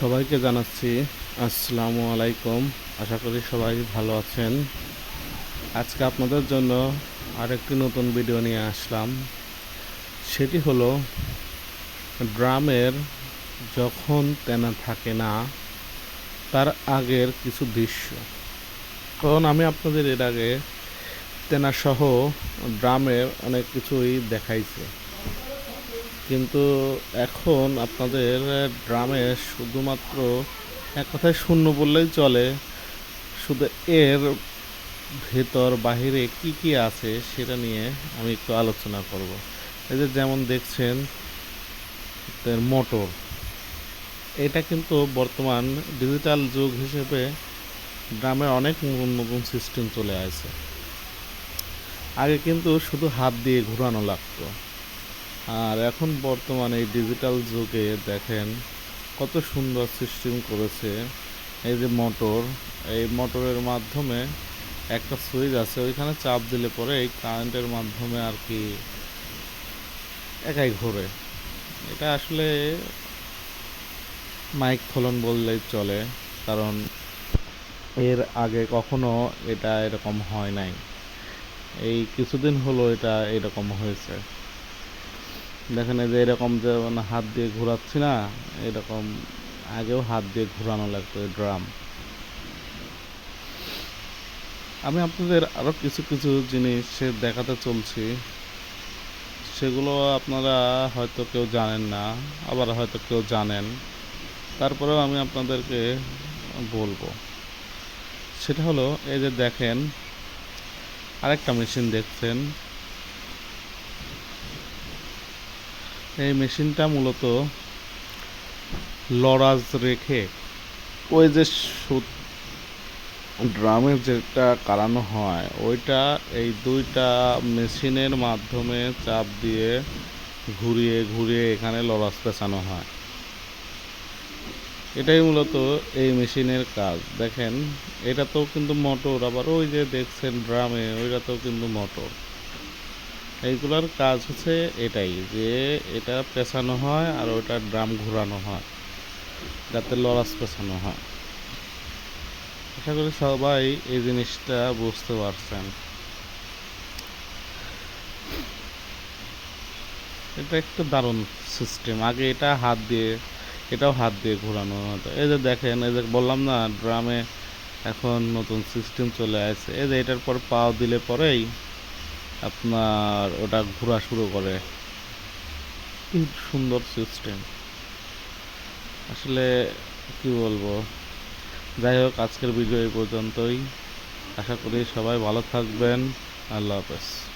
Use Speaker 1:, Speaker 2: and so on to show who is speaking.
Speaker 1: সবাইকে জানাচ্ছি আসসালামু আলাইকুম। আশা করি সবাই ভালো আছেন। আজকে আপনাদের জন্য আরেকটি নতুন ভিডিও নিয়ে আসলাম। সেটি হলো, ড্রামের যখন তেনা থাকে না, তার আগের কিছু দৃশ্য। কারণ আমি আপনাদের এর আগে তেনাসহ ড্রামের অনেক কিছুই দেখাইছে। কিন্তু এখন আপনাদের ড্রামে শুধুমাত্র এক কথায় শূন্য বললেই চলে। শুধু এর ভেতর, বাহিরে কি কি আছে সেটা নিয়ে আমি একটু আলোচনা করব। এই যে যেমন দেখছেন মোটর। এটা কিন্তু বর্তমান ডিজিটাল যুগ হিসেবে ড্রামে অনেক নতুন নতুন সিস্টেম চলে আসে। আগে কিন্তু শুধু হাত দিয়ে ঘোরানো লাগতো। আর এখন বর্তমানে এই ডিজিটাল যুগে দেখেন কত সুন্দর সিস্টেম করেছে এই যে মোটর এই মোটরের মাধ্যমে একটা সুইচ আছে, ওইখানে চাপ দিলে পরে এই কারেন্টের মাধ্যমে আর কি একাই ঘোরে। এটা আসলে মাইক ফলন বললেই চলে, কারণ এর আগে কখনো এটা এরকম হয় নাই। এই কিছুদিন হলো এটা এরকম হয়েছে। দেখেন যে এরকম যে মানে হাত দিয়ে ঘোরাচ্ছি না, এরকম আগেও হাত দিয়ে ঘোরানো লাগতো ড্রাম। আমি আপনাদের আরও কিছু কিছু জিনিস দেখাতে চলছি। সেগুলো আপনারা হয়তো কেউ জানেন না, আবার হয়তো কেউ জানেন। তারপরেও আমি আপনাদেরকে বলব। সেটা হলো, এই যে দেখেন, আরেকটা মেশিন দেখছেন। এই মেশিনটা মূলত লরাজ রেখে ওই যে সুত- ড্রামের যেটা কারানো হয়, ওইটা এই দুইটা মেশিনের মাধ্যমে চাপ দিয়ে ঘুরিয়ে ঘুরিয়ে এখানে লরাজ পেঁচানো হয়। এটাই মূলত এই মেশিনের কাজ। দেখেন এটা তো কিন্তু মোটর, আবার ওই যে দেখছেন ড্রামে, ওইটাতেও কিন্তু মোটর। এইগুলোর কাজ হচ্ছে এটাই, যে এটা পেঁচানো হয় আর ওটা ড্রাম ঘোরানো হয়, যাতে লরাস পেঁচানো হয়। আশা করি সবাই এই জিনিসটা বুঝতে পারছেন। এটা একটা দারুণ সিস্টেম আগে এটা হাত দিয়ে, এটাও হাত দিয়ে ঘোরানো হতো। এই যে দেখেন, এই যে বললাম না, ড্রামে এখন নতুন সিস্টেম চলে আসছে। এই যে এটার পর পাও দিলে পরেই আপনার ওটা ঘোরা শুরু করে। কি সুন্দর সিস্টেম আসলে কি বলব? যাই হোক, আজকের ভিডিও এই পর্যন্তই। আশা করি সবাই ভালো থাকবেন। আল্লাহ হাফেজ।